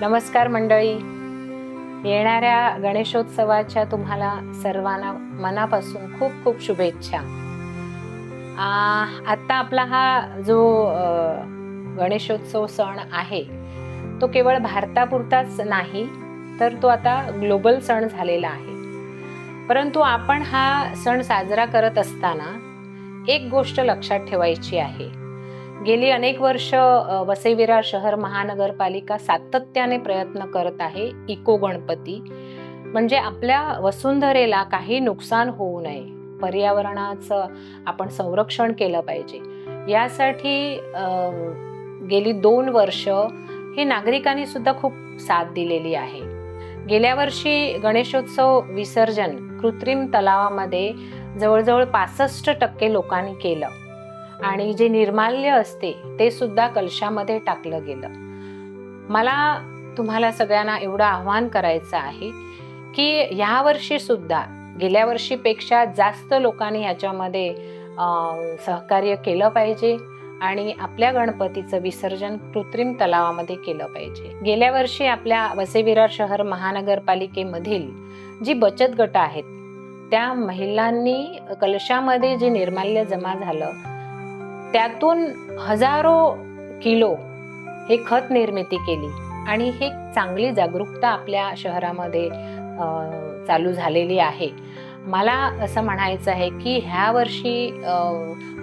नमस्कार मंडळी. येणाऱ्या गणेशोत्सवाच्या तुम्हाला सर्वांना मनापासून खूप खूप शुभेच्छा. आत्ता आपला हा जो गणेशोत्सव सण आहे तो केवळ भारतापुरताच नाही तर तो आता ग्लोबल सण झालेला आहे. परंतु आपण हा सण साजरा करत असताना एक गोष्ट लक्षात ठेवायची आहे. गेली अनेक वर्ष वसईविरा शहर महानगरपालिका सातत्याने प्रयत्न करत आहे इको गणपती. म्हणजे आपल्या वसुंधरेला काही नुकसान होऊ नये. पर्यावरणाचं आपण संरक्षण केलं पाहिजे. यासाठी गेली दोन वर्ष हे नागरिकांनी सुद्धा खूप साथ दिलेली आहे. गेल्या वर्षी गणेशोत्सव विसर्जन कृत्रिम तलावामध्ये जवळजवळ पासष्ट टक्के लोकांनी केलं. आणि जे निर्माल्य असते ते सुद्धा कलशामध्ये टाकलं गेलं. मला तुम्हाला सगळ्यांना एवढं आव्हान करायचं आहे की ह्या सुद्धा गेल्या वर्षीपेक्षा जास्त लोकांनी ह्याच्यामध्ये सहकार्य केलं पाहिजे आणि आपल्या गणपतीचं विसर्जन कृत्रिम तलावामध्ये केलं पाहिजे. गेल्या वर्षी आपल्या वसेविरार शहर महानगरपालिकेमधील जी बचत गट आहेत त्या महिलांनी कलशामध्ये जे निर्माल्य जमा झालं त्यातून हजारो किलो हे खत निर्मिती केली. आणि हे चांगली जागरूकता आपल्या शहरामध्ये चालू झालेली आहे. मला असं म्हणायचं आहे की ह्या वर्षी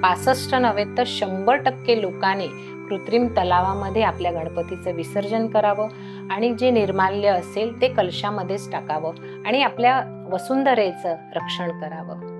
पासष्ट नव्हे तर शंभर टक्के लोकांनी कृत्रिम तलावामध्ये आपल्या गणपतीचं विसर्जन करावं आणि जे निर्माल्य असेल ते कलशामध्येच टाकावं आणि आपल्या वसुंधरेचं रक्षण करावं.